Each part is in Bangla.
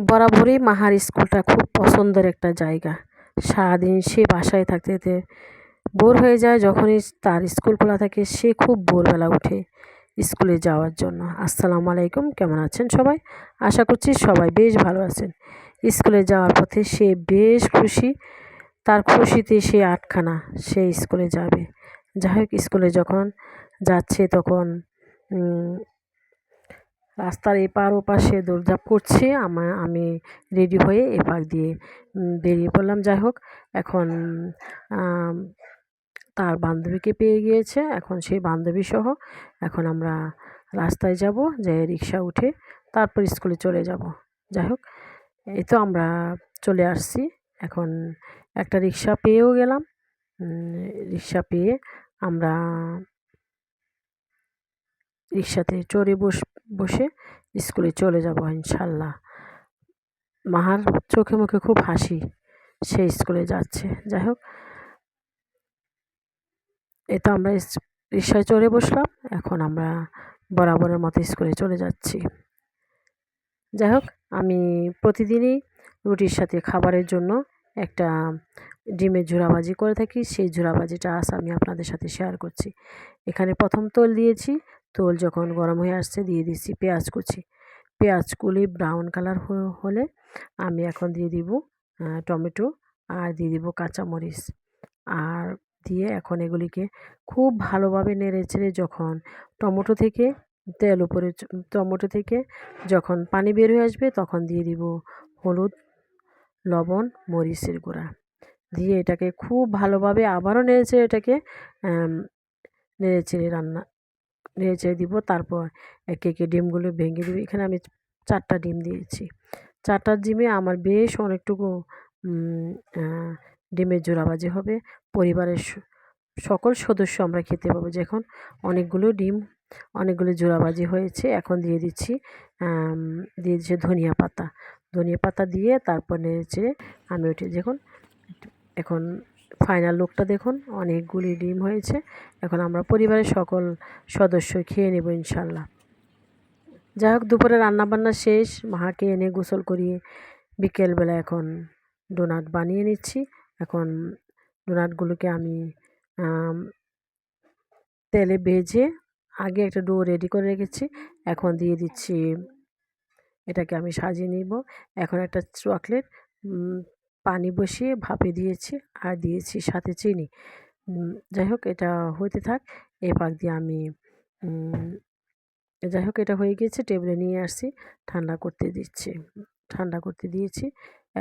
বরাবরই মাহার স্কুলটা খুব পছন্দের একটা জায়গা। সারাদিন সে বাসায় থাকতে থাকতে বোর হয়ে যায় যখনই তার স্কুল খোলা থাকে, সে খুব ভোরবেলা উঠে স্কুলে যাওয়ার জন্য। আসসালামু আলাইকুম, কেমন আছেন সবাই? আশা করছি সবাই বেশ ভালো আছেন। স্কুলে যাওয়ার পথে সে বেশ খুশি। তার খুশিতে সে আটখানা সে স্কুলে যাবে। যাই হোক, স্কুলে যখন যাচ্ছে তখন রাস্তার এপার ওপার সে দৌড়ঝাঁপ করছে। আমা, আমি রেডি হয়ে এপার দিয়ে বেরিয়ে পড়লাম। যাই হোক, এখন তার বান্ধবীকে পেয়ে গিয়েছে। এখন সেই বান্ধবী সহ এখন আমরা রাস্তায় যাব যে রিক্সা উঠে তারপর স্কুলে চলে যাব। যাই হোক, এই তো আমরা চলে আসছি। এখন একটা রিক্সা পেয়েও গেলাম। রিক্সা পেয়ে আমরা রিক্সাতে চড়ে বস বসে স্কুলে চলে যাব ইনশাল্লাহ। মাহার চোখে মুখে খুব হাসি, সে স্কুলে যাচ্ছে। যাই হোক। এ তো আমরা রিক্সায় চড়ে বসলাম, এখন আমরা বরাবরের মতো স্কুলে চলে যাচ্ছি। যাই হোক, আমি প্রতিদিনই রুটির সাথে খাবারের জন্য একটা ডিমের ঝুরাবাজি করে থাকি। সেই ঝুরাবাজিটা আজ আমি আপনাদের সাথে শেয়ার করছি। এখানে প্রথম তোল দিয়েছি তোল যখন গরম হয়ে আসছে দিয়ে দিচ্ছি পেঁয়াজ কুচি। পেঁয়াজ কুলি ব্রাউন কালার হলে আমি এখন দিয়ে দিব টমেটো আর দিয়ে দিব কাঁচামরিচ। আর দিয়ে এখন এগুলিকে খুব ভালোভাবে নেড়ে চেড়ে যখন টমেটো থেকে তেল উপরে টমেটো থেকে যখন পানি বের হয়ে আসবে তখন দিয়ে দিব হলুদ, লবণ, মরিচের গুঁড়া। দিয়ে এটাকে খুব ভালোভাবে আবারও নেড়ে চেড়ে এটাকে নেড়ে চেড়ে রান্না নেড়ে চেড়ে দিব, তারপর একে একে ডিমগুলো ভেঙে দিব। এখানে আমি চারটা ডিম দিয়েছি। চারটা ডিমে আমার বেশ অনেকটুকু ডিমের জোড়াবাজি হবে। পরিবারের সকল সদস্য আমরা খেতে পাবো যখন অনেকগুলো ডিম, অনেকগুলো জোড়াবাজি হয়েছে। এখন দিয়ে দিচ্ছি দিয়ে দিচ্ছি ধনিয়া পাতা। ধনিয়া পাতা দিয়ে তারপর নেড়েছে আমি ওটি যখন এখন ফাইনাল লুকটা দেখুন, অনেকগুলি ডিম হয়েছে। এখন আমরা পরিবারের সকল সদস্য খেয়ে নেব ইনশাল্লাহ যাই হোক, দুপুরে রান্নাবান্না শেষ। মাকে এনে গোসল করিয়ে বিকেলবেলা এখন ডোনাট বানিয়ে নিচ্ছি। এখন ডোনাটগুলোকে আমি তেলে ভেজে আগে একটা ডো রেডি করে রেখেছি। এখন দিয়ে দিচ্ছি, এটাকে আমি সাজিয়ে নিব। এখন একটা চকলেট পানি বসিয়ে ভাপে দিয়েছি আর দিয়েছি সাথে চিনি। যাই হোক, এটা হতে থাক। এ পাক দিয়ে আমি যাই হোক, এটা হয়ে গিয়েছে। টেবিলে নিয়ে আসছি, ঠান্ডা করতে দিচ্ছি। ঠান্ডা করতে দিয়েছি।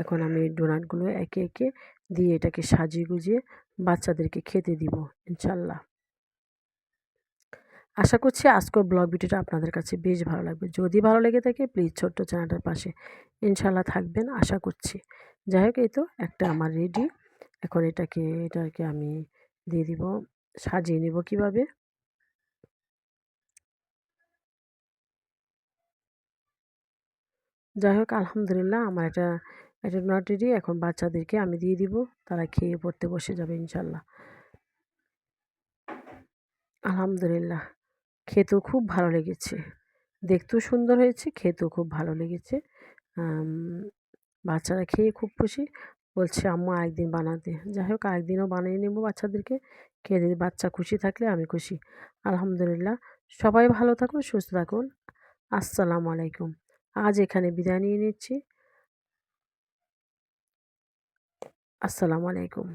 এখন আমি ডোনাটগুলো একে একে দিয়ে এটাকে সাজিয়ে গুজিয়ে বাচ্চাদেরকে খেতে দিব, ইনশাল্লাহ। আশা করছি আজকের ব্লগ ভিডিওটা আপনাদের কাছে বেশ ভালো লাগবে। যদি ভালো লেগে থাকে, প্লিজ ছোট্ট চ্যানেলটার পাশে ইনশাল্লাহ থাকবেন, আশা করছি। যাই হোক, এই তো একটা আমার রেডি এখন এটাকে এটাকে আমি দিয়ে দিব, সাজিয়ে নিব কীভাবে? যাই হোক, আলহামদুলিল্লাহ আমার এটা এটা নট রেডি এখন বাচ্চাদেরকে আমি দিয়ে দিব, তারা খেয়ে পড়তে বসে যাবে ইনশাল্লাহ। আলহামদুলিল্লাহ, খেতেও খুব ভালো লেগেছে। দেখতেও সুন্দর হয়েছে, খেতেও খুব ভালো লেগেছে। বাচ্চারা খেয়ে খুব খুশি। বলছে, আম্মু আরেকদিন বানাতে। যাই হোক, আরেকদিনও বানিয়ে নেব বাচ্চাদেরকে। খেয়ে যদি বাচ্চা খুশি থাকলে আমি খুশি। আলহামদুলিল্লাহ। সবাই ভালো থাকুন, সুস্থ থাকুন। আসসালামু আলাইকুম। আজ এখানে বিদায় নিয়ে নিচ্ছি। আসসালামু আলাইকুম।